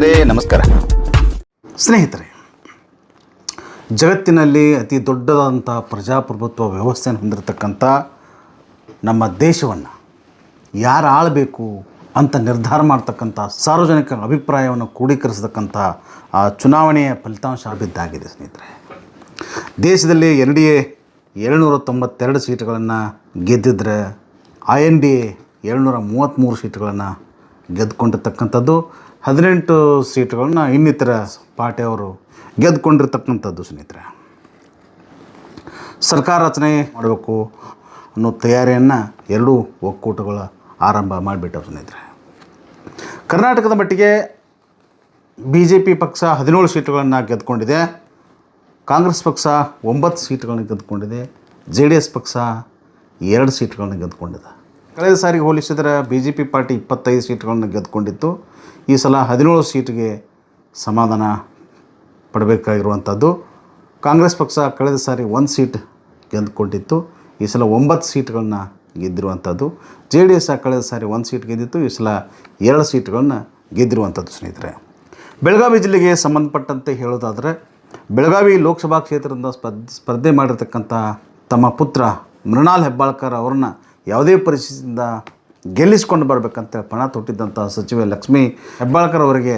ಸ್ನೇಹಿತರೆ, ನಮಸ್ಕಾರ. ಸ್ನೇಹಿತರೆ, ಜಗತ್ತಿನಲ್ಲಿ ಅತಿ ದೊಡ್ಡದಾದಂಥ ಪ್ರಜಾಪ್ರಭುತ್ವ ವ್ಯವಸ್ಥೆಯನ್ನು ಹೊಂದಿರತಕ್ಕಂಥ ನಮ್ಮ ದೇಶವನ್ನು ಯಾರು ಆಳಬೇಕು ಅಂತ ನಿರ್ಧಾರ ಮಾಡ್ತಕ್ಕಂಥ ಸಾರ್ವಜನಿಕ ಅಭಿಪ್ರಾಯವನ್ನು ಕ್ರೋಢೀಕರಿಸತಕ್ಕಂಥ ಆ ಚುನಾವಣೆಯ ಫಲಿತಾಂಶ ಬಿದ್ದಾಗಿದೆ ಸ್ನೇಹಿತರೆ. ದೇಶದಲ್ಲಿ ಎನ್ ಡಿ ಎ ಏಳ್ನೂರ ತೊಂಬತ್ತೆರಡು ಸೀಟುಗಳನ್ನು ಗೆದ್ದಿದ್ರೆ ಐ ಎನ್ ಡಿ ಎ ಏಳ್ನೂರ ಮೂವತ್ತ್ಮೂರು ಸೀಟುಗಳನ್ನು ಗೆದ್ದುಕೊಂಡಿರ್ತಕ್ಕಂಥದ್ದು ಹದಿನೆಂಟು ಸೀಟ್ಗಳನ್ನ ಇನ್ನಿತರ ಪಾರ್ಟಿ ಅವರು ಗೆದ್ದುಕೊಂಡಿರ್ತಕ್ಕಂಥದ್ದು ಸ್ನೇಹಿತರೆ. ಸರ್ಕಾರ ರಚನೆ ಮಾಡಬೇಕು ಅನ್ನೋ ತಯಾರಿಯನ್ನು ಎರಡೂ ಒಕ್ಕೂಟಗಳ ಆರಂಭ ಮಾಡಿಬಿಟ್ಟವು ಸ್ನೇಹಿತರೆ. ಕರ್ನಾಟಕದ ಮಟ್ಟಿಗೆ ಬಿ ಜೆ ಪಿ ಪಕ್ಷ ಹದಿನೇಳು ಸೀಟುಗಳನ್ನು ಗೆದ್ದುಕೊಂಡಿದೆ ಕಾಂಗ್ರೆಸ್ ಪಕ್ಷ ಒಂಬತ್ತು ಸೀಟುಗಳನ್ನು ಗೆದ್ದುಕೊಂಡಿದೆ ಜೆ ಡಿ ಎಸ್ ಪಕ್ಷ ಎರಡು ಸೀಟುಗಳನ್ನು ಗೆದ್ದುಕೊಂಡಿದೆ ಕಳೆದ ಸಾರಿಗೆ ಹೋಲಿಸಿದರೆ ಬಿ ಜೆ ಪಿ ಪಾರ್ಟಿ ಇಪ್ಪತ್ತೈದು ಸೀಟ್ಗಳನ್ನು ಗೆದ್ದುಕೊಂಡಿತ್ತು. ಈ ಸಲ ಹದಿನೇಳು ಸೀಟಿಗೆ ಸಮಾಧಾನ ಪಡಬೇಕಾಗಿರುವಂಥದ್ದು. ಕಾಂಗ್ರೆಸ್ ಪಕ್ಷ ಕಳೆದ ಸಾರಿ ಒಂದು ಸೀಟ್ ಗೆದ್ದುಕೊಂಡಿತ್ತು. ಈ ಸಲ ಒಂಬತ್ತು ಸೀಟ್ಗಳನ್ನ ಗೆದ್ದಿರುವಂಥದ್ದು. ಜೆ ಡಿ ಎಸ್ ಕಳೆದ ಸಾರಿ ಒಂದು ಸೀಟ್ ಗೆದ್ದಿತ್ತು. ಈ ಸಲ ಎರಡು ಸೀಟ್ಗಳನ್ನ ಗೆದ್ದಿರುವಂಥದ್ದು ಸ್ನೇಹಿತರೆ. ಬೆಳಗಾವಿ ಜಿಲ್ಲೆಗೆ ಸಂಬಂಧಪಟ್ಟಂತೆ ಹೇಳೋದಾದರೆ, ಬೆಳಗಾವಿ ಲೋಕಸಭಾ ಕ್ಷೇತ್ರದಿಂದ ಸ್ಪರ್ಧೆ ಮಾಡಿರ್ತಕ್ಕಂಥ ತಮ್ಮ ಪುತ್ರ ಮೃಣಾಲ್ ಹೆಬ್ಬಾಳ್ಕರ್ ಅವ್ರನ್ನ ಯಾವುದೇ ಪರಿಸ್ಥಿತಿಯಿಂದ ಗೆಲ್ಲಿಸ್ಕೊಂಡು ಬರಬೇಕಂತ ಪಣ ತೊಟ್ಟಿದ್ದಂಥ ಸಚಿವೆ ಲಕ್ಷ್ಮೀ ಹೆಬ್ಬಾಳ್ಕರ್ ಅವರಿಗೆ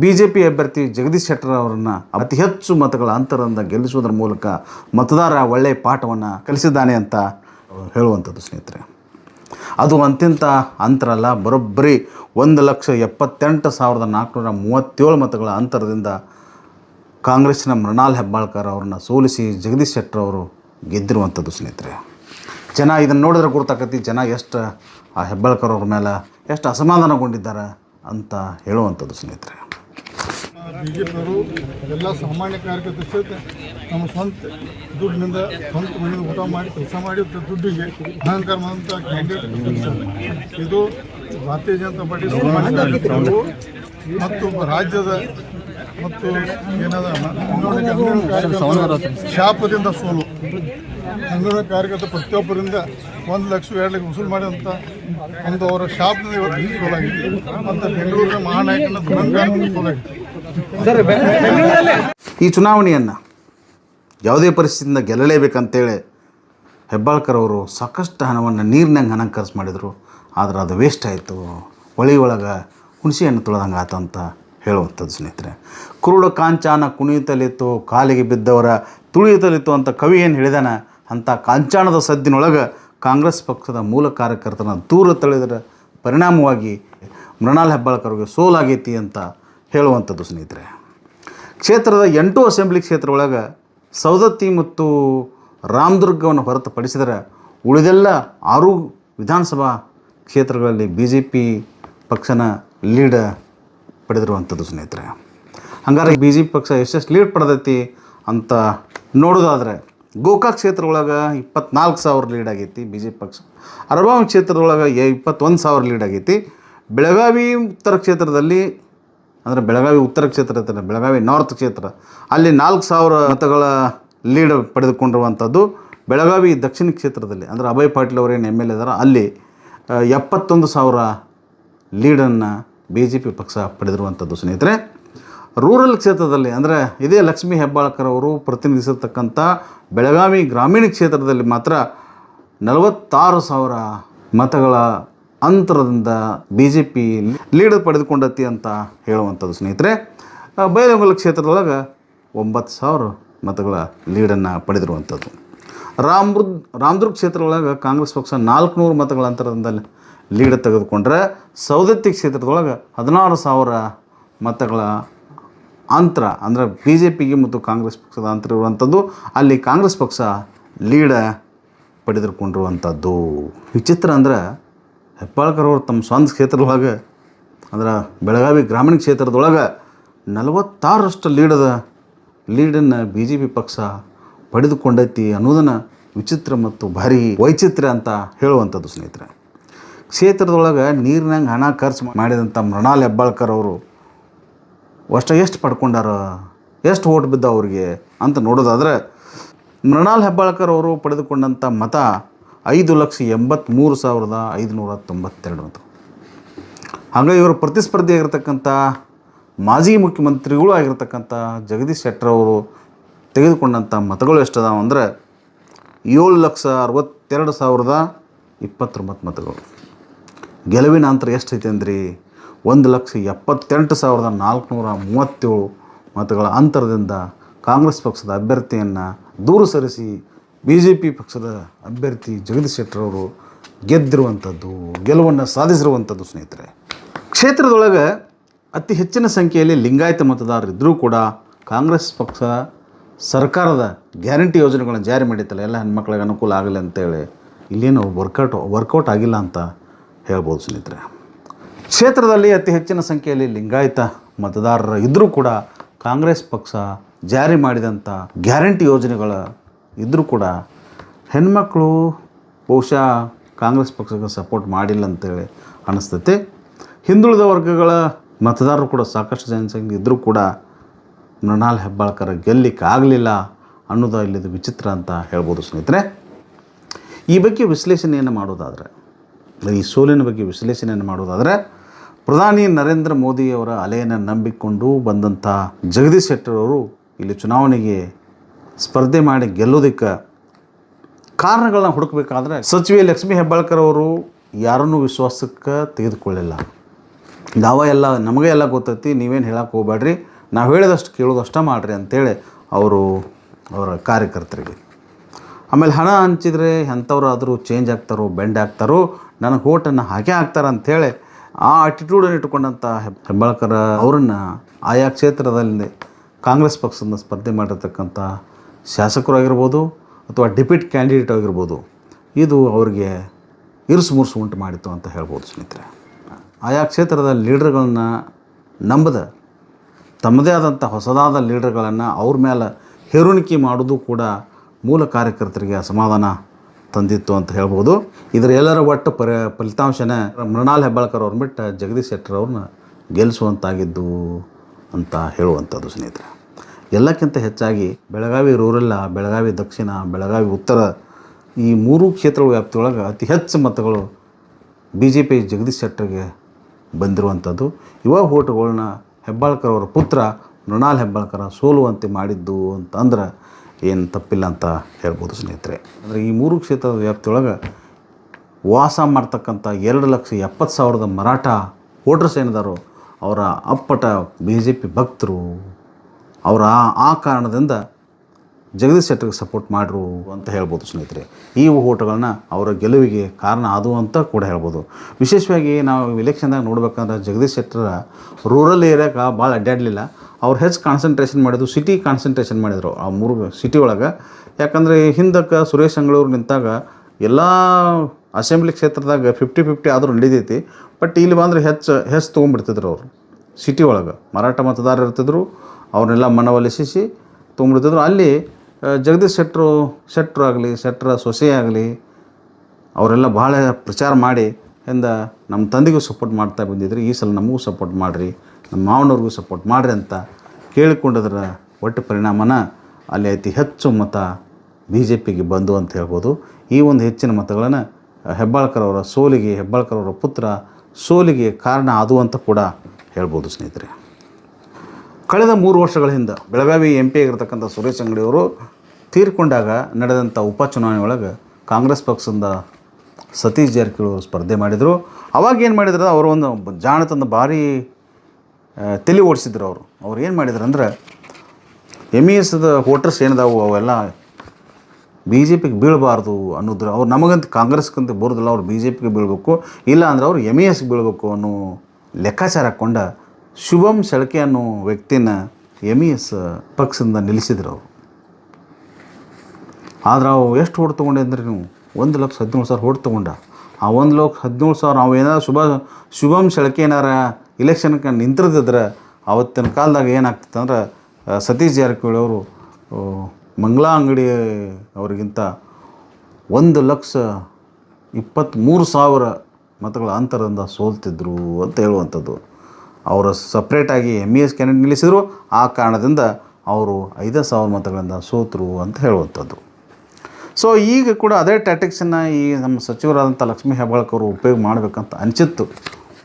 ಬಿ ಜೆ ಪಿ ಅಭ್ಯರ್ಥಿ ಜಗದೀಶ್ ಶೆಟ್ಟರ್ ಅವರನ್ನು ಅತಿ ಹೆಚ್ಚು ಮತಗಳ ಅಂತರದಿಂದ ಗೆಲ್ಲಿಸುವುದರ ಮೂಲಕ ಮತದಾರ ಒಳ್ಳೆಯ ಪಾಠವನ್ನು ಕಲಿಸಿದ್ದಾನೆ ಅಂತ ಹೇಳುವಂಥದ್ದು ಸ್ನೇಹಿತರೆ. ಅದು ಅಂತ್ಯಂತ ಅಂತರ ಅಲ್ಲ, ಬರೋಬ್ಬರಿ ಒಂದು ಲಕ್ಷ ಎಪ್ಪತ್ತೆಂಟು ಸಾವಿರದ ನಾಲ್ಕುನೂರ ಮೂವತ್ತೇಳು ಮತಗಳ ಅಂತರದಿಂದ ಕಾಂಗ್ರೆಸ್ನ ಮೃಣಾಲ್ ಹೆಬ್ಬಾಳ್ಕರ್ ಅವ್ರನ್ನ ಸೋಲಿಸಿ ಜಗದೀಶ್ ಶೆಟ್ಟರ್ ಅವರು ಗೆದ್ದಿರುವಂಥದ್ದು ಸ್ನೇಹಿತರೆ. ಜನ ಇದನ್ನು ನೋಡಿದ್ರೆ ಗೊತ್ತಾಕತಿ ಜನ ಎಷ್ಟು, ಆ ಹೆಬ್ಬಾಳ್ಕರ್ ಅವ್ರ ಮೇಲೆ ಎಷ್ಟು ಅಸಮಾಧಾನಗೊಂಡಿದ್ದಾರೆ ಅಂತ ಹೇಳುವಂಥದ್ದು ಸ್ನೇಹಿತರೆ. ಬಿ ಜೆ ಪಿಯವರು ಎಲ್ಲ ಸಾಮಾನ್ಯ ಕಾರ್ಯಕರ್ತರ ಸಹಿತ ನಮ್ಮ ಸ್ವಂತ ದುಡ್ಡಿನಿಂದ ಸ್ವಂತ ಮನೆಯಿಂದ ಊಟ ಮಾಡಿ ಕೆಲಸ ಮಾಡಿ ದುಡ್ಡಿಗೆ ಅಹಂಕಾರ ಮಾಡುವಂಥ ಕ್ಯಾಂಡಿಡೇಟ್ ಇದು ಭಾರತೀಯ ಜನತಾ ಪಾರ್ಟಿ ಮತ್ತು ರಾಜ್ಯದ ಮತ್ತು ಏನದ ಶಾಪದಿಂದ ಸೋಲು. ಅಂಗನವಾಡಿ ಕಾರ್ಯಕರ್ತ ಪ್ರತಿಯೊಬ್ಬರಿಂದ ಒಂದು ಲಕ್ಷ ಎರಡು ಲಕ್ಷ ವಸೂಲು ಮಾಡಿದಂಥ ಒಂದು ಅವರ ಶಾಪದಿಂದ ಇವತ್ತು ಈ ಸೋಲಾಗಿದೆ. ಮತ್ತು ಬೆಂಗಳೂರಿನ ಮಹಾನಾಯಕನ ದುರಂಕಾರ ಸೋಲಾಗಿದೆ. ಈ ಚುನಾವಣೆಯನ್ನು ಯಾವುದೇ ಪರಿಸ್ಥಿತಿಯಿಂದ ಗೆಲ್ಲಲೇಬೇಕಂತೇಳಿ ಹೆಬ್ಬಾಳ್ಕರ್ ಅವರು ಸಾಕಷ್ಟು ಹಣವನ್ನು ನೀರಿನಂಗೆ ಹಣ ಖರ್ಚು ಮಾಡಿದರು. ಆದರೆ ಅದು ವೇಸ್ಟ್ ಆಯಿತು. ಹೊಳಿ ಒಳಗೆ ಹುಣಸೆ ಹಣ್ಣು ತೊಳೆದಂಗೆ ಅಂತ ಹೇಳುವಂಥದ್ದು ಸ್ನೇಹಿತರೆ. ಕುರುಡು ಕಾಂಚಾನ ಕುಣಿಯುತ್ತಲಿತ್ತು ಕಾಲಿಗೆ ಬಿದ್ದವರ ತುಳಿಯುತ್ತಲಿತ್ತು ಅಂತ ಕವಿ ಏನು ಹೇಳಿದಾನ? ಅಂಥ ಕಾಂಚಾಣದ ಸದ್ದಿನೊಳಗೆ ಕಾಂಗ್ರೆಸ್ ಪಕ್ಷದ ಮೂಲ ಕಾರ್ಯಕರ್ತನ ದೂರ ತಳೆದರ ಪರಿಣಾಮವಾಗಿ ಮೃಣಾಲ್ ಹೆಬ್ಬಾಳ್ಕರ್ಗೆ ಸೋಲಾಗೈತಿ ಅಂತ ಹೇಳುವಂಥದ್ದು ಸ್ನೇಹಿತರೆ. ಕ್ಷೇತ್ರದ ಎಂಟು ಅಸೆಂಬ್ಲಿ ಕ್ಷೇತ್ರ ಒಳಗೆ ಸವದತ್ತಿ ಮತ್ತು ರಾಮದುರ್ಗವನ್ನು ಹೊರತುಪಡಿಸಿದರೆ ಉಳಿದೆಲ್ಲ ಆರು ವಿಧಾನಸಭಾ ಕ್ಷೇತ್ರಗಳಲ್ಲಿ ಬಿ ಜೆ ಪಿ ಪಕ್ಷನ ಲೀಡ್ ಪಡೆದಿರುವಂಥದ್ದು ಸ್ನೇಹಿತರೆ. ಹಂಗಾರೆ ಬಿ ಜೆ ಪಿ ಪಕ್ಷ ಎಷ್ಟೆಷ್ಟು ಲೀಡ್ ಪಡೆದೈತಿ ಅಂತ ನೋಡೋದಾದರೆ, ಗೋಕಾಕ್ ಕ್ಷೇತ್ರ ಒಳಗೆ ಇಪ್ಪತ್ನಾಲ್ಕು ಸಾವಿರ ಲೀಡ್ ಆಗೈತಿ ಬಿ ಜೆ ಪಿ ಪಕ್ಷ. ಅರಬಾಮ್ ಕ್ಷೇತ್ರದೊಳಗೆ ಇಪ್ಪತ್ತೊಂದು ಸಾವಿರ ಲೀಡ್ ಆಗೈತಿ. ಬೆಳಗಾವಿ ಉತ್ತರ ಕ್ಷೇತ್ರದಲ್ಲಿ, ಅಂದರೆ ಬೆಳಗಾವಿ ಉತ್ತರ ಕ್ಷೇತ್ರ ಇರ್ತಾರೆ ಬೆಳಗಾವಿ ನಾರ್ತ್ ಕ್ಷೇತ್ರ, ಅಲ್ಲಿ ನಾಲ್ಕು ಸಾವಿರ ಮತಗಳ ಲೀಡ್ ಪಡೆದುಕೊಂಡಿರುವಂಥದ್ದು ಬೆಳಗಾವಿ ದಕ್ಷಿಣ ಕ್ಷೇತ್ರದಲ್ಲಿ. ಅಂದರೆ ಅಭಯ್ ಪಾಟೀಲ್ ಅವರೇನು ಎಂ ಎಲ್ ಎ ಇದ್ದಾರೆ ಅಲ್ಲಿ, ಎಪ್ಪತ್ತೊಂದು ಸಾವಿರ ಲೀಡನ್ನು ಬಿ ಜೆ ಪಿ ಪಕ್ಷ ಪಡೆದಿರುವಂಥದ್ದು, ಸ್ನೇಹಿತರೆ. ರೂರಲ್ ಕ್ಷೇತ್ರದಲ್ಲಿ ಅಂದರೆ ಇದೇ ಲಕ್ಷ್ಮೀ ಹೆಬ್ಬಾಳ್ಕರ್ ಅವರು ಪ್ರತಿನಿಧಿಸಿರ್ತಕ್ಕಂಥ ಬೆಳಗಾವಿ ಗ್ರಾಮೀಣ ಕ್ಷೇತ್ರದಲ್ಲಿ ಮಾತ್ರ ನಲವತ್ತಾರು ಸಾವಿರ ಮತಗಳ ಅಂತರದಿಂದ ಬಿ ಜೆ ಪಿ ಲೀಡ್ ಪಡೆದುಕೊಂಡತಿ ಅಂತ ಹೇಳುವಂಥದ್ದು, ಸ್ನೇಹಿತರೆ. ಬೈಲಹೊಂಗಲ ಕ್ಷೇತ್ರದೊಳಗೆ ಒಂಬತ್ತು ಸಾವಿರ ಮತಗಳ ಲೀಡನ್ನು ಪಡೆದಿರುವಂಥದ್ದು. ರಾಮೃದ್ ರಾಮದುರ್ಗ ಕ್ಷೇತ್ರ ಒಳಗೆ ಕಾಂಗ್ರೆಸ್ ಪಕ್ಷ ನಾಲ್ಕುನೂರು ಮತಗಳ ಅಂತರದಿಂದ ಲೀಡ್ ತೆಗೆದುಕೊಂಡ್ರೆ ಸೌದತ್ತಿ ಕ್ಷೇತ್ರದೊಳಗೆ ಹದಿನಾರು ಸಾವಿರ ಮತಗಳ ಅಂತರ, ಅಂದರೆ ಬಿ ಜೆ ಪಿಗೆ ಮತ್ತು ಕಾಂಗ್ರೆಸ್ ಪಕ್ಷದ ಅಂತರ ಇರುವಂಥದ್ದು, ಅಲ್ಲಿ ಕಾಂಗ್ರೆಸ್ ಪಕ್ಷ ಲೀಡ ಪಡೆದುಕೊಂಡಿರುವಂಥದ್ದು ವಿಚಿತ್ರ ಅಂದ್ರೆ ಹೆಬ್ಬಾಳ್ಕರ್ ಅವರು ತಮ್ಮ ಸ್ವಂತ ಕ್ಷೇತ್ರದೊಳಗೆ, ಅಂದ್ರೆ ಬೆಳಗಾವಿ ಗ್ರಾಮೀಣ ಕ್ಷೇತ್ರದೊಳಗೆ ನಲವತ್ತಾರರಷ್ಟು ಲೀಡದ, ಲೀಡನ್ನು ಬಿ ಜೆ ಪಿ ಪಕ್ಷ ಪಡೆದುಕೊಂಡೈತಿ ಅನ್ನೋದನ್ನು ವಿಚಿತ್ರ ಮತ್ತು ಭಾರಿ ವೈಚಿತ್ರ ಅಂತ ಹೇಳುವಂಥದ್ದು ಸ್ನೇಹಿತರೆ. ಕ್ಷೇತ್ರದೊಳಗೆ ನೀರಿನಂಗೆ ಹಣ ಖರ್ಚು ಮಾಡಿದಂಥ ಮೃಣಾಲ್ ಹೆಬ್ಬಾಳ್ಕರ್ ಅವರು ಅಷ್ಟ ಎಷ್ಟು ಪಡ್ಕೊಂಡಾರ, ಎಷ್ಟು ಓಟ್ ಬಿದ್ದ ಅವ್ರಿಗೆ ಅಂತ ನೋಡೋದಾದ್ರೆ, ಮೃಣಾಲ್ ಹೆಬ್ಬಾಳ್ಕರ್ ಅವರು ಪಡೆದುಕೊಂಡಂಥ ಮತ ಐದು ಲಕ್ಷ ಎಂಬತ್ತ್ಮೂರು ಸಾವಿರದ ಐದುನೂರ ತೊಂಬತ್ತೆರಡು ಅಂತ. ಹಾಗೆ ಇವರು ಪ್ರತಿಸ್ಪರ್ಧಿಯಾಗಿರ್ತಕ್ಕಂಥ ಮಾಜಿ ಮುಖ್ಯಮಂತ್ರಿಗಳು ಆಗಿರ್ತಕ್ಕಂಥ ಜಗದೀಶ್ ಶೆಟ್ಟರ್ ಅವರು ತೆಗೆದುಕೊಂಡಂಥ ಮತಗಳು ಎಷ್ಟದಾವ ಅಂದರೆ ಏಳು ಲಕ್ಷ ಅರವತ್ತೆರಡು ಸಾವಿರದ ಇಪ್ಪತ್ತೊಂಬತ್ತು ಮತಗಳು. ಗೆಲುವಿನ ಅಂತರ ಎಷ್ಟೈತೆ ಅಂದ್ರಿ? ಒಂದು ಲಕ್ಷ ಎಪ್ಪತ್ತೆಂಟು ಸಾವಿರದ ನಾಲ್ಕುನೂರ ಮೂವತ್ತೇಳು ಮತಗಳ ಅಂತರದಿಂದ ಕಾಂಗ್ರೆಸ್ ಪಕ್ಷದ ಅಭ್ಯರ್ಥಿಯನ್ನು ದೂರ ಸರಿಸಿ ಬಿ ಜೆ ಪಿ ಪಕ್ಷದ ಅಭ್ಯರ್ಥಿ ಜಗದೀಶ್ ಶೆಟ್ಟರವರು ಗೆದ್ದಿರುವಂಥದ್ದು, ಗೆಲುವನ್ನು ಸಾಧಿಸಿರುವಂಥದ್ದು ಸ್ನೇಹಿತರೆ. ಕ್ಷೇತ್ರದೊಳಗೆ ಅತಿ ಹೆಚ್ಚಿನ ಸಂಖ್ಯೆಯಲ್ಲಿ ಲಿಂಗಾಯತ ಮತದಾರರಿದ್ದರೂ ಕೂಡ ಕಾಂಗ್ರೆಸ್ ಪಕ್ಷ ಸರ್ಕಾರದ ಗ್ಯಾರಂಟಿ ಯೋಜನೆಗಳನ್ನು ಜಾರಿ ಮಾಡಿತ್ತಲ್ಲ, ಎಲ್ಲ ಹೆಣ್ಮಕ್ಳಿಗೆ ಅನುಕೂಲ ಆಗಲಿ ಅಂತೇಳಿ. ಇಲ್ಲೇನು ವರ್ಕೌಟ್ ವರ್ಕೌಟ್ ಆಗಿಲ್ಲ ಅಂತ ಹೇಳ್ಬೋದು ಸ್ನೇಹಿತರೆ. ಕ್ಷೇತ್ರದಲ್ಲಿ ಅತಿ ಹೆಚ್ಚಿನ ಸಂಖ್ಯೆಯಲ್ಲಿ ಲಿಂಗಾಯತ ಮತದಾರರ ಇದ್ದರೂ ಕೂಡ ಕಾಂಗ್ರೆಸ್ ಪಕ್ಷ ಜಾರಿ ಮಾಡಿದಂಥ ಗ್ಯಾರಂಟಿ ಯೋಜನೆಗಳ ಇದ್ದರೂ ಕೂಡ ಹೆಣ್ಮಕ್ಳು ಬಹುಶಃ ಕಾಂಗ್ರೆಸ್ ಪಕ್ಷಕ್ಕೆ ಸಪೋರ್ಟ್ ಮಾಡಿಲ್ಲ ಅಂತೇಳಿ ಅನ್ನಿಸ್ತೈತಿ ಹಿಂದುಳಿದ ವರ್ಗಗಳ ಮತದಾರರು ಕೂಡ ಸಾಕಷ್ಟು ಜನಸಂಖ್ಯೆ ಇದ್ದರೂ ಕೂಡ ಮೃಣಾಲ್ ಹೆಬ್ಬಾಳ್ಕರ್ ಗೆಲ್ಲಿಕ್ಕೆ ಆಗಲಿಲ್ಲ ಅನ್ನೋದು ಇಲ್ಲಿದು ವಿಚಿತ್ರ ಅಂತ ಹೇಳ್ಬೋದು ಸ್ನೇಹಿತರೆ. ಈ ಬಗ್ಗೆ ವಿಶ್ಲೇಷಣೆಯನ್ನು ಮಾಡೋದಾದರೆ, ಈ ಸೋಲಿನ ಬಗ್ಗೆ ವಿಶ್ಲೇಷಣೆಯನ್ನು ಮಾಡೋದಾದರೆ, ಪ್ರಧಾನಿ ನರೇಂದ್ರ ಮೋದಿಯವರ ಅಲೆಯನ್ನು ನಂಬಿಕೊಂಡು ಬಂದಂಥ ಜಗದೀಶ್ ಶೆಟ್ಟರ್ ಅವರು ಇಲ್ಲಿ ಚುನಾವಣೆಗೆ ಸ್ಪರ್ಧೆ ಮಾಡಿ ಗೆಲ್ಲೋದಕ್ಕೆ ಕಾರಣಗಳನ್ನ ಹುಡುಕಬೇಕಾದ್ರೆ ಸಚಿವೆ ಲಕ್ಷ್ಮೀ ಹೆಬ್ಬಾಳ್ಕರ್ ಅವರು ಯಾರನ್ನೂ ವಿಶ್ವಾಸಕ್ಕೆ ತೆಗೆದುಕೊಳ್ಳಿಲ್ಲ. ಯಾವ ಎಲ್ಲ, ನಮಗೆ ಎಲ್ಲ ಗೊತ್ತೈತಿ, ನೀವೇನು ಹೇಳಕ್ಕೆ ಹೋಗ್ಬೇಡ್ರಿ. ನಾವು ಹೇಳಿದಷ್ಟು ಕೇಳೋದಷ್ಟ ಮಾಡಿರಿ ಅಂಥೇಳಿ ಅವರು ಅವರ ಕಾರ್ಯಕರ್ತರಿಗೆ. ಆಮೇಲೆ ಹಣ ಹಂಚಿದ್ರೆ ಎಂಥವ್ರು ಆದರೂ ಚೇಂಜ್ ಆಗ್ತಾರೋ ಬೆಂಡ್ ಆಗ್ತಾರೋ, ನನಗೆ ಓಟನ್ನು ಹಾಕೇ ಹಾಕ್ತಾರೆ ಅಂಥೇಳಿ ಆ ಆಟಿಟ್ಯೂಡನ್ನು ಇಟ್ಟುಕೊಂಡಂಥ ಹೆಬ್ಬಾಳ್ಕರ ಅವರನ್ನ ಆಯಾ ಕ್ಷೇತ್ರದಲ್ಲಿ ಕಾಂಗ್ರೆಸ್ ಪಕ್ಷದಿಂದ ಸ್ಪರ್ಧೆ ಮಾಡಿರ್ತಕ್ಕಂಥ ಶಾಸಕರು ಆಗಿರ್ಬೋದು ಅಥವಾ ಡಿಪ್ಯೂಟ್ ಕ್ಯಾಂಡಿಡೇಟ್ ಆಗಿರ್ಬೋದು, ಇದು ಅವರಿಗೆ ಇರುಸು ಮುರುಸು ಉಂಟು ಮಾಡಿತು ಅಂತ ಹೇಳ್ಬೋದು ಸ್ನೇಹಿತರೆ. ಆಯಾ ಕ್ಷೇತ್ರದ ಲೀಡರ್ಗಳನ್ನ ನಂಬದ ತಮ್ಮದೇ ಆದಂಥ ಹೊಸದಾದ ಲೀಡರ್ಗಳನ್ನು ಅವ್ರ ಮೇಲೆ ಹೆರುಣಿಕೆ ಮಾಡೋದು ಕೂಡ ಮೂಲ ಕಾರ್ಯಕರ್ತರಿಗೆ ಅಸಮಾಧಾನ ತಂದಿತ್ತು ಅಂತ ಹೇಳ್ಬೋದು. ಇದರ ಎಲ್ಲರ ಒಟ್ಟು ಪರಿ, ಫಲಿತಾಂಶನ ಮೃಣಾಲ್ ಹೆಬ್ಬಾಳ್ಕರ್ ಅವ್ರನ್ನ ಬಿಟ್ಟು ಜಗದೀಶ್ ಶೆಟ್ಟರ್ ಅವ್ರನ್ನ ಗೆಲ್ಲಿಸುವಂತಾಗಿದ್ದು ಅಂತ ಹೇಳುವಂಥದ್ದು ಸ್ನೇಹಿತರೆ. ಎಲ್ಲಕ್ಕಿಂತ ಹೆಚ್ಚಾಗಿ ಬೆಳಗಾವಿ ರೂರಲ್ಲ ಬೆಳಗಾವಿ ದಕ್ಷಿಣ, ಬೆಳಗಾವಿ ಉತ್ತರ ಈ ಮೂರು ಕ್ಷೇತ್ರಗಳ ವ್ಯಾಪ್ತಿಯೊಳಗೆ ಅತಿ ಹೆಚ್ಚು ಮತಗಳು ಬಿ ಜೆ ಪಿ ಜಗದೀಶ್ ಶೆಟ್ಟರ್ಗೆ ಬಂದಿರುವಂಥದ್ದು. ಯುವ ಓಟುಗಳನ್ನ ಹೆಬ್ಬಾಳ್ಕರ್ ಅವರ ಪುತ್ರ ಮೃಣಾಲ್ ಹೆಬ್ಬಾಳ್ಕರ ಸೋಲುವಂತೆ ಮಾಡಿದ್ದು ಅಂತಂದ್ರೆ ಏನು ತಪ್ಪಿಲ್ಲ ಅಂತ ಹೇಳ್ಬೋದು ಸ್ನೇಹಿತರೆ. ಅಂದರೆ ಈ ಮೂರು ಕ್ಷೇತ್ರದ ವ್ಯಾಪ್ತಿಯೊಳಗೆ ವಾಸ ಮಾಡ್ತಕ್ಕಂಥ ಎರಡು ಲಕ್ಷ ಎಪ್ಪತ್ತು ಸಾವಿರದ ಮರಾಠ ವೋಟರ್ಸ್ ಏನಿದಾರೋ ಅವರ ಅಪ್ಪಟ ಬಿ ಜೆ ಪಿ ಭಕ್ತರು. ಅವರ ಆ- ಆ ಕಾರಣದಿಂದ ಜಗದೀಶ್ ಶೆಟ್ಟರ್ಗೆ ಸಪೋರ್ಟ್ ಮಾಡ್ರು ಅಂತ ಹೇಳ್ಬೋದು ಸ್ನೇಹಿತರೆ. ಈ ಓಟಗಳನ್ನ ಅವರ ಗೆಲುವಿಗೆ ಕಾರಣ ಆದವು ಅಂತ ಕೂಡ ಹೇಳ್ಬೋದು. ವಿಶೇಷವಾಗಿ ನಾವು ಇಲೆಕ್ಷನ್ದಾಗ ನೋಡ್ಬೇಕಂದ್ರೆ ಜಗದೀಶ್ ಶೆಟ್ಟರ ರೂರಲ್ ಏರಿಯಾಗೆ ಭಾಳ ಅಡ್ಡಾಡಲಿಲ್ಲ ಅವ್ರು ಹೆಚ್ಚು ಕಾನ್ಸಂಟ್ರೇಷನ್ ಮಾಡಿದ್ರು ಸಿಟಿ ಕಾನ್ಸಂಟ್ರೇಷನ್ ಮಾಡಿದರು ಆ ಮೂರು ಸಿಟಿ ಒಳಗೆ. ಯಾಕಂದರೆ ಹಿಂದಕ್ಕೆ ಸುರೇಶ್ ಅಂಗಳೂರು ನಿಂತಾಗ ಎಲ್ಲ ಅಸೆಂಬ್ಲಿ ಕ್ಷೇತ್ರದಾಗ ಫಿಫ್ಟಿ ಫಿಫ್ಟಿ ಆದರೂ ನಡೀತೈತಿ. ಬಟ್ ಇಲ್ಲಿ ಬಂದರೆ ಹೆಚ್ಚು ಹೆಚ್ಚು ತೊಗೊಂಡ್ಬಿಡ್ತಿದ್ರು ಅವರು. ಸಿಟಿ ಒಳಗೆ ಮರಾಠ ಮತದಾರರು ಇರ್ತಿದ್ರು ಅವ್ರನ್ನೆಲ್ಲ ಮನವೊಲಿಸಿ ತೊಗೊಂಡ್ಬಿಡ್ತಿದ್ರು ಅಲ್ಲಿ ಜಗದೀಶ್ ಶೆಟ್ಟರು ಶೆಟ್ಟರು ಆಗಲಿ ಶೆಟ್ಟರ ಸೊಸೆ ಆಗಲಿ, ಅವರೆಲ್ಲ ಭಾಳ ಪ್ರಚಾರ ಮಾಡಿ ಎಂದ ನಮ್ಮ ತಂದೆಗೂ ಸಪೋರ್ಟ್ ಮಾಡ್ತಾ ಬಂದಿದ್ರು, ಈ ಸಲ ನಮಗೂ ಸಪೋರ್ಟ್ ಮಾಡಿರಿ, ನಮ್ಮ ಮಾವನವ್ರಿಗೂ ಸಪೋರ್ಟ್ ಮಾಡಿರಿ ಅಂತ ಕೇಳಿಕೊಂಡದ್ರ ಒಟ್ಟು ಪರಿಣಾಮನ ಅಲ್ಲಿ ಅತಿ ಹೆಚ್ಚು ಮತ ಬಿ ಜೆ ಪಿಗೆ ಬಂದು ಅಂತ ಹೇಳ್ಬೋದು. ಈ ಒಂದು ಹೆಚ್ಚಿನ ಮತಗಳನ್ನು ಹೆಬ್ಬಾಳ್ಕರ್ ಅವರ ಸೋಲಿಗೆ, ಹೆಬ್ಬಾಳ್ಕರ್ ಅವರ ಪುತ್ರ ಸೋಲಿಗೆ ಕಾರಣ ಅದು ಅಂತ ಕೂಡ ಹೇಳ್ಬೋದು ಸ್ನೇಹಿತರೆ. ಕಳೆದ ಮೂರು ವರ್ಷಗಳ ಹಿಂದೆ ಬೆಳಗಾವಿ ಎಂ ಪಿ ಆಗಿರ್ತಕ್ಕಂಥ ಸುರೇಶ್ ಅಂಗಡಿಯವರು ತೀರ್ಕೊಂಡಾಗ ನಡೆದಂಥ ಉಪಚುನಾವಣೆ ಒಳಗೆ ಕಾಂಗ್ರೆಸ್ ಪಕ್ಷದಿಂದ ಸತೀಶ್ ಜಾರಕಿಹೊಳಿ ಅವರು ಸ್ಪರ್ಧೆ ಮಾಡಿದರು. ಅವಾಗ ಏನು ಮಾಡಿದ್ರು ಅವರು ಒಂದು ಜಾಣತನ ಭಾರಿ ತೆಲಿ ಓಡಿಸಿದ್ರು ಅವರು. ಅವ್ರು ಏನು ಮಾಡಿದ್ರು ಅಂದ್ರೆ ಎಂ ಇ ಎಸ್ದ ವೋಟರ್ಸ್ ಏನಿದಾವು ಅವೆಲ್ಲ ಬಿ ಜೆ ಪಿಗೆ ಬೀಳಬಾರ್ದು ಅನ್ನೋದ್ರ ಅವ್ರು ನಮಗಂತ ಕಾಂಗ್ರೆಸ್ಗಂತ ಬರೋದಿಲ್ಲ, ಅವ್ರು ಬಿ ಜೆ ಪಿಗೆ ಬೀಳಬೇಕು. ಇಲ್ಲ ಅಂದ್ರೆ ಅವ್ರು ಎಂ ಇ ಎಸ್ಗೆ ಬೀಳಬೇಕು ಅನ್ನೋ ಲೆಕ್ಕಾಚಾರ ಹಾಕ್ಕೊಂಡ ಶುಭಂ ಶೆಳಕೆ ಅನ್ನೋ ವ್ಯಕ್ತಿನ ಎಂ ಇ ಎಸ್ ಪಕ್ಷದಿಂದ ನಿಲ್ಲಿಸಿದ್ರು ಅವರು. ಆದ್ರೆ ಅವು ಎಷ್ಟು ಓಟ್ ತೊಗೊಂಡೆ ಅಂದ್ರೆ ನೀವು? ಒಂದು ಲಕ್ಷ ಹದಿನೇಳು ಸಾವಿರ ಓಟ್ ತೊಗೊಂಡ. ಆ ಒಂದು ಲಕ್ಷ ಹದಿನೇಳು ಸಾವಿರ ನಾವು ಏನಾರ ಶುಭ, ಶುಭಂ ಶೆಳ್ಕೆ ಏನಾರ ಇಲೆಕ್ಷನ್ಗೆ ನಿಂತಿರ್ದಿದ್ರೆ ಅವತ್ತಿನ ಕಾಲದಾಗ ಏನಾಗ್ತಿತ್ತು ಅಂದ್ರೆ ಸತೀಶ್ ಜಾರಕಿಹೊಳಿ ಅವರು ಮಂಗಳಾ ಅಂಗಡಿ ಅವರಿಗಿಂತ ಒಂದು ಲಕ್ಷ ಇಪ್ಪತ್ತ್ಮೂರು ಸಾವಿರ ಮತಗಳ ಅಂತರದಿಂದ ಸೋಲ್ತಿದ್ರು ಅಂತ ಹೇಳುವಂಥದ್ದು. ಅವರು ಸಪ್ರೇಟಾಗಿ ಎಂ ಇ ಎಸ್ ಕ್ಯಾಂಡಿಡೇಟ್ ನಿಲ್ಲಿಸಿದರು. ಆ ಕಾರಣದಿಂದ ಅವರು ಐದು ಸಾವಿರ ಮತಗಳಿಂದ ಸೋತರು ಅಂತ ಹೇಳುವಂಥದ್ದು. ಸೊ ಈಗ ಕೂಡ ಅದೇ ಟ್ಯಾಟಿಕ್ಸನ್ನು ಈ ನಮ್ಮ ಸಚಿವರಾದಂಥ ಲಕ್ಷ್ಮೀ ಹೆಬ್ಬಾಳ್ಕವರು ಅವರು ಉಪಯೋಗ ಮಾಡಬೇಕಂತ ಅನಿಸಿತ್ತು.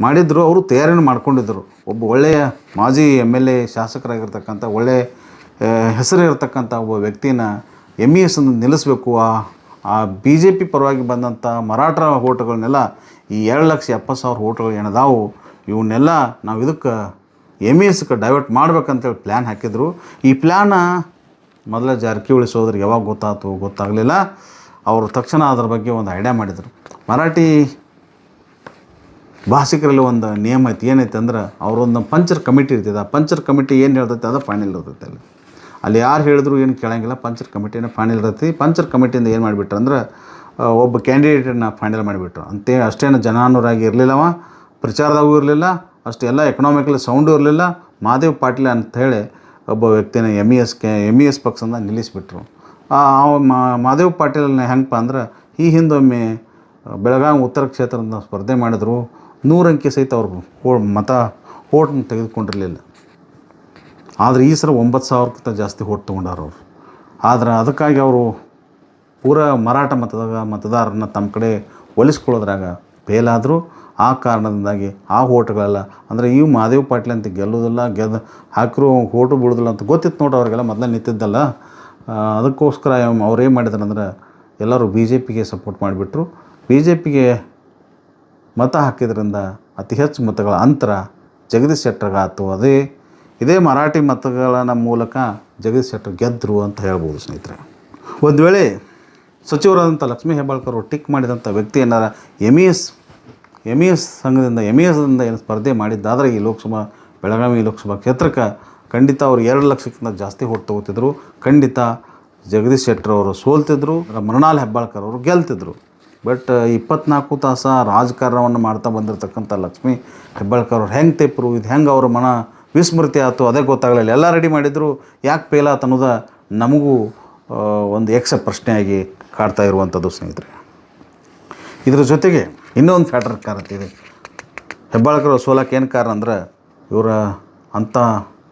ಮಾಡಿದ್ರು, ಅವರು ತಯಾರಿನ ಮಾಡ್ಕೊಂಡಿದ್ದರು. ಒಬ್ಬ ಒಳ್ಳೆಯ ಮಾಜಿ ಎಂ ಎಲ್ ಎ ಶಾಸಕರಾಗಿರ್ತಕ್ಕಂಥ ಒಳ್ಳೆಯ ಹೆಸರು ಇರತಕ್ಕಂಥ ಒಬ್ಬ ವ್ಯಕ್ತಿನ ಎಂ ಇ ಎಸ್ ನಿಲ್ಲಿಸಬೇಕು. ಆ ಆ ಬಿ ಜೆ ಪಿ ಪರವಾಗಿ ಬಂದಂಥ ಮರಾಠ ಓಟುಗಳನ್ನೆಲ್ಲ ಈ ಎರಡು ಲಕ್ಷ ಎಪ್ಪತ್ತು ಸಾವಿರ ಓಟುಗಳು ಏನದಾವು ಇವನ್ನೆಲ್ಲ ನಾವು ಇದಕ್ಕೆ ಎಂ ಎಸ್ಗೆ ಡೈವರ್ಟ್ ಮಾಡ್ಬೇಕಂತೇಳಿ ಪ್ಲ್ಯಾನ್ ಹಾಕಿದ್ರು. ಈ ಪ್ಲ್ಯಾನ ಮೊದಲ ಜಾರಕಿಹೊಳಿ ಸೋದರಿಗೆ ಯಾವಾಗ ಗೊತ್ತಾಯ್ತು ಗೊತ್ತಾಗಲಿಲ್ಲ. ಅವರು ತಕ್ಷಣ ಅದರ ಬಗ್ಗೆ ಒಂದು ಐಡಿಯಾ ಮಾಡಿದರು. ಮರಾಠಿ ಭಾಷಿಕರಲ್ಲಿ ಒಂದು ನಿಯಮ ಐತಿ ಏನೈತೆ ಅಂದ್ರೆ ಅವರೊಂದು ಪಂಚರ್ ಕಮಿಟಿ ಇರ್ತೈತೆ. ಆ ಪಂಚರ್ ಕಮಿಟಿ ಏನು ಹೇಳ್ತೈತೆ ಅದು ಫೈನಲ್ ಇರ್ತೈತೆ ಅಲ್ಲಿ. ಅಲ್ಲಿ ಯಾರು ಹೇಳಿದ್ರು ಏನು ಕೇಳಂಗಿಲ್ಲ ಪಂಚರ್ ಕಮಿಟಿನ ಫೈನಲ್ ಇರ್ತೈತಿ. ಪಂಚರ್ ಕಮಿಟಿಯಿಂದ ಏನು ಮಾಡಿಬಿಟ್ರು ಅಂದ್ರೆ ಆ, ಒಬ್ಬ ಕ್ಯಾಂಡಿಡೇಟನ್ನು ಫೈನಲ್ ಮಾಡಿಬಿಟ್ರು. ಅಂತೇ ಅಷ್ಟೇನು ಜನಾನುರಾಗಿ ಇರಲಿಲ್ಲವ. ಪ್ರಚಾರದಾಗೂ ಇರಲಿಲ್ಲ, ಅಷ್ಟು ಎಲ್ಲ ಎಕನಾಮಿಕಲಿ ಸೌಂಡು ಇರಲಿಲ್ಲ. ಮಹಾದೇವ್ ಪಾಟೀಲ್ ಅಂತ ಹೇಳಿ ಒಬ್ಬ ವ್ಯಕ್ತಿನ M E S K M E S ಪಕ್ಷದಿಂದ ನಿಲ್ಲಿಸಿಬಿಟ್ರು. ಅವ ಮಹಾದೇವ್ ಪಾಟೀಲ್ನ ಹೆಂಗಪ್ಪ ಅಂದ್ರೆ ಈ ಹಿಂದೊಮ್ಮೆ ಬೆಳಗಾವಿ ಉತ್ತರ ಕ್ಷೇತ್ರದಿಂದ ಸ್ಪರ್ಧೆ ಮಾಡಿದ್ರು. ನೂರಂಕೆ ಸಹಿತ ಅವರು ಹೋ, ಮತ ಓಟನ್ನು ತೆಗೆದುಕೊಂಡಿರಲಿಲ್ಲ. ಆದರೆ ಈ ಸಲ ಒಂಬತ್ತು ಸಾವಿರಕ್ಕಿಂತ ಜಾಸ್ತಿ ಓಟ್ ತೊಗೊಂಡಾರ ಅವರು. ಆದ್ರೆ ಅದಕ್ಕಾಗಿ ಅವರು ಪೂರಾ ಮರಾಠ ಮತದಾಗ ಮತದಾರರನ್ನ ತಮ್ಮ ಕಡೆ ಒಲಿಸ್ಕೊಳ್ಳೋದ್ರಾಗ ಫೇಲ್ ಆದರು. ಆ ಕಾರಣದಿಂದಾಗಿ ಆ ಓಟ್ಗಳೆಲ್ಲ, ಅಂದರೆ ಈ ಮಹಾದೇವ್ ಪಾಟೀಲ್ ಅಂತ ಗೆಲ್ಲೋದಿಲ್ಲ ಗೆದ್ದು ಹಾಕಿರೋ ಓಟು ಬಿಡೋದಿಲ್ಲ ಅಂತ ಗೊತ್ತಿತ್ತು ನೋಡಿ ಅವ್ರಿಗೆಲ್ಲ ಮೊದಲೇ ನಿಂತಿದ್ದಲ್ಲ. ಅದಕ್ಕೋಸ್ಕರ ಅವ್ರು ಏನು ಮಾಡಿದ್ರು ಅಂದ್ರೆ ಎಲ್ಲರೂ ಬಿ ಜೆ ಪಿಗೆ ಸಪೋರ್ಟ್ ಮಾಡಿಬಿಟ್ರು. ಬಿ ಜೆ ಪಿಗೆ ಮತ ಹಾಕಿದ್ರಿಂದ ಅತಿ ಹೆಚ್ಚು ಮತಗಳ ಅಂತರ ಜಗದೀಶ್ ಶೆಟ್ಟರ್ಗಾಯ್ತು ಅದೇ, ಇದೇ ಮರಾಠಿ ಮತಗಳ ಮೂಲಕ ಜಗದೀಶ್ ಶೆಟ್ಟರ್ ಗೆದ್ದರು ಅಂತ ಹೇಳ್ಬೋದು ಸ್ನೇಹಿತರೆ. ಒಂದು ವೇಳೆ ಸಚಿವರಾದಂಥ ಲಕ್ಷ್ಮೀ ಹೆಬ್ಬಾಳ್ಕರ್ ಟಿಕ್ ಮಾಡಿದಂಥ ವ್ಯಕ್ತಿ ಏನಾರ M S M E S ಸಂಘದಿಂದ ಎಂ ಇ ಎಸ್ದಿಂದ ಏನು ಸ್ಪರ್ಧೆ ಮಾಡಿದ್ದಾದರೆ ಈ ಲೋಕಸಭಾ, ಬೆಳಗಾವಿ ಲೋಕಸಭಾ ಕ್ಷೇತ್ರಕ್ಕೆ ಖಂಡಿತ ಅವರು ಎರಡು ಲಕ್ಷಕ್ಕಿಂತ ಜಾಸ್ತಿ ಹೊಟ್ಟು ತಗೋತಿದ್ರು. ಖಂಡಿತ ಜಗದೀಶ್ ಶೆಟ್ಟರ್ ಅವರು ಸೋಲ್ತಿದ್ರು, ಮೃಣಾಲ್ ಹೆಬ್ಬಾಳ್ಕರ್ ಅವರು ಗೆಲ್ತಿದ್ರು. ಬಟ್ ಇಪ್ಪತ್ನಾಲ್ಕು ತಾಸ ರಾಜಕಾರಣವನ್ನು ಮಾಡ್ತಾ ಬಂದಿರತಕ್ಕಂಥ ಲಕ್ಷ್ಮೀ ಹೆಬ್ಬಾಳ್ಕರ್ ಅವ್ರು ಹೆಂಗೆ ತೆಪ್ಪರು ಇದು ಹೆಂಗೆ ಅವ್ರ ಮನ ವಿಸ್ಮೃತಿ ಆಯಿತು, ಅದೇ ಗೊತ್ತಾಗಲಿಲ್ಲ. ಎಲ್ಲ ರೆಡಿ ಮಾಡಿದ್ರು, ಯಾಕೆ ಫೇಲ್ ಆತ ಅನ್ನೋದು ನಮಗೂ ಒಂದು ಎಕ್ಸ ಪ್ರಶ್ನೆಯಾಗಿ ಕಾಡ್ತಾ ಇರುವಂಥದ್ದು ಸ್ನೇಹಿತರೆ. ಇದರ ಜೊತೆಗೆ ಇನ್ನೊಂದು ಫ್ಯಾಕ್ಟ್ರ್ ಇದೆ. ಹೆಬ್ಬಾಳ್ಕರ್ ಸೋಲಕ್ಕೆ ಏನು ಕಾರಣ ಅಂದ್ರೆ ಇವರ ಅಂಥ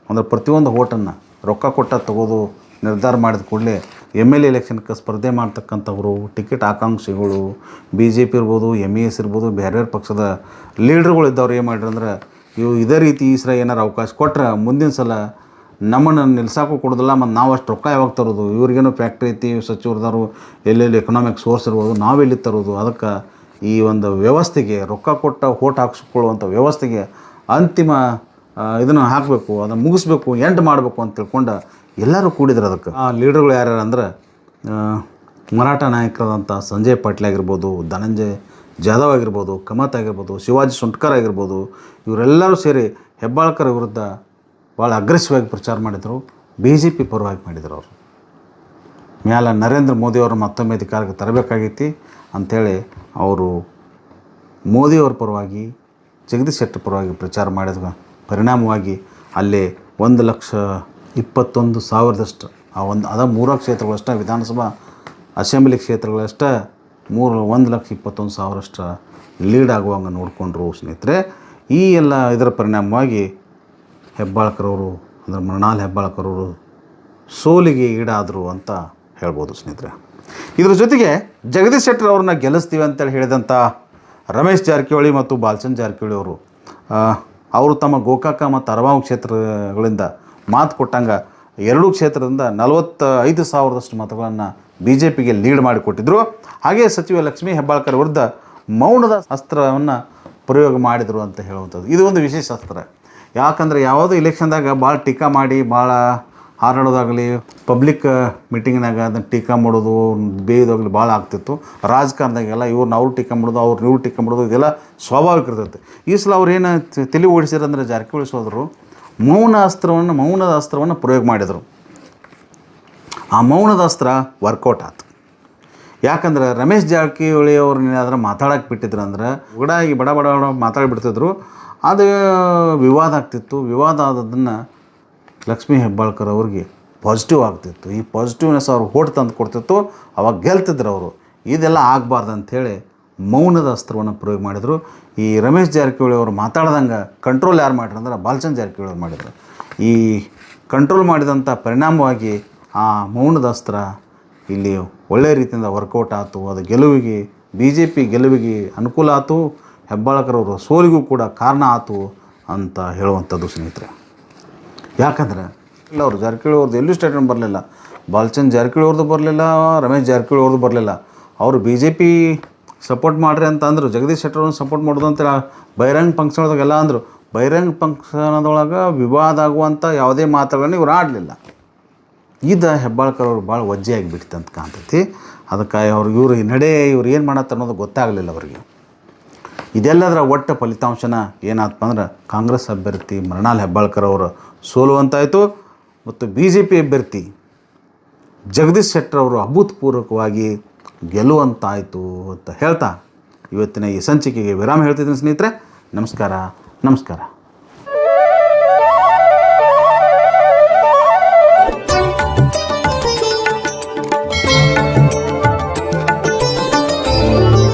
ಅಂದರೆ ಪ್ರತಿಯೊಂದು ಓಟನ್ನು ರೊಕ್ಕ ಕೊಟ್ಟ ತಗೋದು ನಿರ್ಧಾರ ಮಾಡಿದ ಕೂಡಲೇ ಎಂ ಎಲ್ ಎಲೆಕ್ಷನ್ಗೆ ಸ್ಪರ್ಧೆ ಮಾಡ್ತಕ್ಕಂಥವ್ರು ಟಿಕೆಟ್ ಆಕಾಂಕ್ಷಿಗಳು ಬಿ ಜೆ ಪಿ ಇರ್ಬೋದು ಎಂ ಇ ಎಸ್ ಇರ್ಬೋದು ಬೇರೆ ಬೇರೆ ಪಕ್ಷದ ಲೀಡ್ರ್ಗಳು ಇದ್ದವ್ರು ಏನು ಮಾಡ್ರಿ ಅಂದ್ರೆ ಇವು ಇದೇ ರೀತಿ ಈ ಸಲ ಏನಾರು ಅವಕಾಶ ಕೊಟ್ರೆ ಮುಂದಿನ ಸಲ ನಮ್ಮನ್ನು ನಿಲ್ಸಾಕು ಕೊಡೋದಿಲ್ಲ ಮತ್ತು ನಾವು ಅಷ್ಟು ರೊಕ್ಕ ಯಾವಾಗ ತರೋದು? ಇವ್ರಿಗೇನು ಫ್ಯಾಕ್ಟ್ರಿ ಐತಿ, ಸಚಿವರದಾರು ಎಲ್ಲೆಲ್ಲಿ ಎಕನಾಮಿಕ್ ಸೋರ್ಸ್ ಇರ್ಬೋದು ನಾವೆಲ್ಲಿ ತರೋದು? ಅದಕ್ಕೆ ಈ ಒಂದು ವ್ಯವಸ್ಥೆಗೆ ರೊಕ್ಕ ಕೊಟ್ಟ ಓಟ್ ಹಾಕಿಸ್ಕೊಳ್ಳುವಂಥ ವ್ಯವಸ್ಥೆಗೆ ಅಂತಿಮ ಇದನ್ನು ಹಾಕಬೇಕು, ಅದನ್ನು ಮುಗಿಸ್ಬೇಕು ಎಂಡ್ ಮಾಡಬೇಕು ಅಂತ ತಿಳ್ಕೊಂಡು ಎಲ್ಲರೂ ಕೂಡಿದ್ರು ಅದಕ್ಕೆ. ಆ ಲೀಡರ್ಗಳು ಯಾರ್ಯಾರು ಅಂದ್ರೆ ಮರಾಠ ನಾಯಕರಾದಂಥ ಸಂಜಯ್ ಪಾಟೀಲ್ ಆಗಿರ್ಬೋದು, ಧನಂಜಯ್ ಜಾಧವ್ ಆಗಿರ್ಬೋದು, ಕಮತ್ ಆಗಿರ್ಬೋದು, ಶಿವಾಜಿ ಸುಂಟ್ಕರ್ ಆಗಿರ್ಬೋದು, ಇವರೆಲ್ಲರೂ ಸೇರಿ ಹೆಬ್ಬಾಳ್ಕರ್ ವಿರುದ್ಧ ಭಾಳ ಅಗ್ರೆಸಿವ್ ಆಗಿ ಪ್ರಚಾರ ಮಾಡಿದರು ಬಿ ಜೆ ಪಿ ಪರವಾಗಿ ಮಾಡಿದರು ಅವರು. ಮ್ಯಾಲ ನರೇಂದ್ರ ಮೋದಿಯವರು ಮತ್ತೊಮ್ಮೆ ಅಧಿಕಾರಕ್ಕೆ ತರಬೇಕಾಗೈತಿ. ಅಂಥೇಳಿ ಅವರು ಮೋದಿಯವ್ರ ಪರವಾಗಿ, ಜಗದೀಶ್ ಶೆಟ್ಟರ್ ಪರವಾಗಿ ಪ್ರಚಾರ ಮಾಡಿದ ಪರಿಣಾಮವಾಗಿ ಅಲ್ಲಿ ಒಂದು ಲಕ್ಷ ಇಪ್ಪತ್ತೊಂದು ಸಾವಿರದಷ್ಟು, ಆ ಒಂದು, ಅದ ಮೂರು ಕ್ಷೇತ್ರಗಳಷ್ಟ, ವಿಧಾನಸಭಾ ಅಸೆಂಬ್ಲಿ ಕ್ಷೇತ್ರಗಳಷ್ಟ ಮೂರು, ಒಂದು ಲಕ್ಷ ಇಪ್ಪತ್ತೊಂದು ಸಾವಿರಷ್ಟು ಲೀಡ್ ಆಗುವಂಗೆ ನೋಡಿಕೊಂಡ್ರು ಸ್ನೇಹಿತರೆ. ಈ ಎಲ್ಲ ಇದರ ಪರಿಣಾಮವಾಗಿ ಹೆಬ್ಬಾಳ್ಕರವರು, ಅಂದರೆ ಮೃಣಾಲ್ ಹೆಬ್ಬಾಳ್ಕರವರು ಸೋಲಿಗೆ ಈಡಾದರು ಅಂತ ಹೇಳ್ಬೋದು ಸ್ನೇಹಿತರೆ. ಇದ್ರ ಜೊತೆಗೆ ಜಗದೀಶ್ ಶೆಟ್ಟರ್ ಅವ್ರನ್ನ ಗೆಲ್ಲಿಸ್ತೀವಿ ಅಂತೇಳಿ ಹೇಳಿದಂಥ ರಮೇಶ್ ಜಾರಕಿಹೊಳಿ ಮತ್ತು ಬಾಲ್ಚಂದ್ ಜಾರಕಿಹೊಳಿ ಅವರು ಅವರು ತಮ್ಮ ಗೋಕಾಕ ಮತ್ತು ಅರವಾವು ಕ್ಷೇತ್ರಗಳಿಂದ ಮಾತು ಕೊಟ್ಟಂಗೆ ಎರಡೂ ಕ್ಷೇತ್ರದಿಂದ ನಲವತ್ತ ಐದು ಸಾವಿರದಷ್ಟು ಮತಗಳನ್ನು ಬಿ ಜೆ ಪಿಗೆ ಲೀಡ್ ಮಾಡಿಕೊಟ್ಟಿದ್ರು ಹಾಗೆಯೇ ಸಚಿವ ಲಕ್ಷ್ಮೀ ಹೆಬ್ಬಾಳ್ಕರ್ ವಿರುದ್ಧ ಮೌನದ ಅಸ್ತ್ರವನ್ನು ಪ್ರಯೋಗ ಮಾಡಿದರು ಅಂತ ಹೇಳುವಂಥದ್ದು. ಇದು ಒಂದು ವಿಶೇಷ ಅಸ್ತ್ರ. ಯಾಕಂದರೆ ಯಾವುದೋ ಇಲೆಕ್ಷನ್ದಾಗ ಭಾಳ ಟೀಕಾ ಮಾಡಿ ಭಾಳ ಹಾರಾಡೋದಾಗಲಿ ಪಬ್ಲಿಕ್ ಮೀಟಿಂಗ್ನಾಗ ಅದನ್ನು ಟೀಕಾ ಮಾಡೋದು ಬೇಯೋದಾಗಲಿ ಭಾಳ ಆಗ್ತಿತ್ತು. ರಾಜಕಾರಣದಾಗೆಲ್ಲ ಇವ್ರನ್ನ ಅವ್ರು ಟೀಕಾ ಮಾಡೋದು ಅವ್ರು ಇವ್ರು ಟೀಕಾ ಮಾಡೋದು, ಇದೆಲ್ಲ ಸ್ವಾಭಾವಿಕ ಇರ್ತೈತೆ. ಈ ಸಲ ಅವ್ರು ಏನು ತಲೆ ಓಡಿಸಿರಂದ್ರೆ ಜಾರಕಿಹೊಳಿ ಸೋದರು ಮೌನ ಅಸ್ತ್ರವನ್ನು, ಮೌನದ ಅಸ್ತ್ರವನ್ನು ಪ್ರಯೋಗ ಮಾಡಿದರು. ಆ ಮೌನದ ಅಸ್ತ್ರ ವರ್ಕೌಟ್ ಆಯ್ತು ಯಾಕಂದ್ರೆ ರಮೇಶ್ ಜಾರಕಿಹೊಳಿ ಅವ್ರನ್ನ ಏನಾದ್ರೆ ಮಾತಾಡಕ್ಕೆ ಬಿಟ್ಟಿದ್ರು ಅಂದ್ರೆ ಉಗಡಾಗಿ ಬಡ ಬಡ ಬಡ ಮಾತಾಡಿಬಿಡ್ತಿದ್ರು. ಅದು ವಿವಾದ ಆಗ್ತಿತ್ತು. ವಿವಾದ ಆದದನ್ನು ಲಕ್ಷ್ಮೀ ಹೆಬ್ಬಾಳ್ಕರ್ ಅವ್ರಿಗೆ ಪಾಸಿಟಿವ್ ಆಗ್ತಿತ್ತು. ಈ ಪಾಸಿಟಿವ್ನೆಸ್ ಅವ್ರು ಓಟ್ ತಂದು ಕೊಡ್ತಿತ್ತು, ಅವಾಗ ಗೆಲ್ತಿದ್ರು ಅವರು. ಇದೆಲ್ಲ ಆಗಬಾರ್ದು ಅಂಥೇಳಿ ಮೌನದ ಅಸ್ತ್ರವನ್ನು ಪ್ರಯೋಗ ಮಾಡಿದರು. ಈ ರಮೇಶ್ ಜಾರಕಿಹೊಳಿ ಅವರು ಮಾತಾಡ್ದಂಗೆ ಕಂಟ್ರೋಲ್ ಯಾರು ಮಾಡ್ರಿ ಅಂದ್ರೆ ಬಾಲಚಂದ್ ಜಾರಕಿಹೊಳಿ ಅವ್ರು ಮಾಡಿದರು. ಈ ಕಂಟ್ರೋಲ್ ಮಾಡಿದಂಥ ಪರಿಣಾಮವಾಗಿ ಆ ಮೌನದ ಅಸ್ತ್ರ ಇಲ್ಲಿ ಒಳ್ಳೆಯ ರೀತಿಯಿಂದ ವರ್ಕೌಟ್ ಆಯಿತು ಅದು ಗೆಲುವಿಗೆ ಬಿ ಜೆ ಪಿ ಗೆಲುವಿಗೆ ಅನುಕೂಲ ಆಯಿತು ಹೆಬ್ಬಾಳ್ಕರ್ ಅವರು ಸೋಲಿಗೂ ಕೂಡ ಕಾರಣ ಆತು ಅಂತ ಹೇಳುವಂಥದ್ದು ಸ್ನೇಹಿತರೆ. ಯಾಕಂದ್ರೆ, ಇಲ್ಲ, ಅವ್ರು ಜಾರಕಿಹೊಳಿ ಅವ್ರದ್ದು ಎಲ್ಲೂ ಸ್ಟೇಟ್ಮೆಂಟ್ ಬರಲಿಲ್ಲ. ಬಾಲ್ಚಂದ್ ಜಾರಕಿಹೊಳಿ ಅವ್ರದ್ದು ಬರಲಿಲ್ಲ, ರಮೇಶ್ ಜಾರಕಿಹೊಳಿ ಅವ್ರದ್ದು ಬರಲಿಲ್ಲ. ಅವರು ಬಿ ಜೆ ಪಿ ಸಪೋರ್ಟ್ ಮಾಡ್ರಿ ಅಂತ ಅಂದರು. ಜಗದೀಶ್ ಶೆಟ್ಟರ್ ಅವ್ರನ್ನ ಸಪೋರ್ಟ್ ಮಾಡೋದು ಅಂತ ಬಹಿರಂಗ ಫಂಕ್ಷನ್ದಾಗೆಲ್ಲ ಅಂದರು. ಬಹಿರಂಗ ಫಂಕ್ಷನದೊಳಗೆ ವಿವಾದ ಆಗುವಂಥ ಯಾವುದೇ ಮಾತುಗಳನ್ನ ಇವ್ರು ಆಡಲಿಲ್ಲ. ಇದ ಹೆಬ್ಬಾಳ್ಕರ್ ಅವ್ರು ಭಾಳ ವಜ್ಜೆ ಆಗಿಬಿಡ್ತು ಅಂತ ಕಾಣ್ತೈತಿ. ಅದಕ್ಕೆ ಅವ್ರು ಇವರು ನಡೆ ಇವ್ರು ಏನು ಮಾಡತ್ತ ಅನ್ನೋದು ಗೊತ್ತಾಗಲಿಲ್ಲ ಅವರಿಗೆ. ಇದೆಲ್ಲದರ ಒಟ್ಟು ಫಲಿತಾಂಶನ ಏನಾಯ್ತಪ್ಪ ಅಂದ್ರೆ ಕಾಂಗ್ರೆಸ್ ಅಭ್ಯರ್ಥಿ ಮೃಣಾಲ್ ಹೆಬ್ಬಾಳ್ಕರ್ ಅವರು ಸೋಲುವಂತಾಯಿತು ಮತ್ತು ಬಿ ಜೆ ಪಿ ಅಭ್ಯರ್ಥಿ ಜಗದೀಶ್ ಶೆಟ್ಟರ್ ಅವರು ಅಭೂತಪೂರ್ವಕವಾಗಿ ಗೆಲ್ಲುವಂತಾಯಿತು ಅಂತ ಹೇಳ್ತಾ ಇವತ್ತಿನ ಈ ಸಂಚಿಕೆಗೆ ವಿರಾಮ ಹೇಳ್ತಿದ್ದೀನಿ ಸ್ನೇಹಿತರೆ. ನಮಸ್ಕಾರ ನಮಸ್ಕಾರ.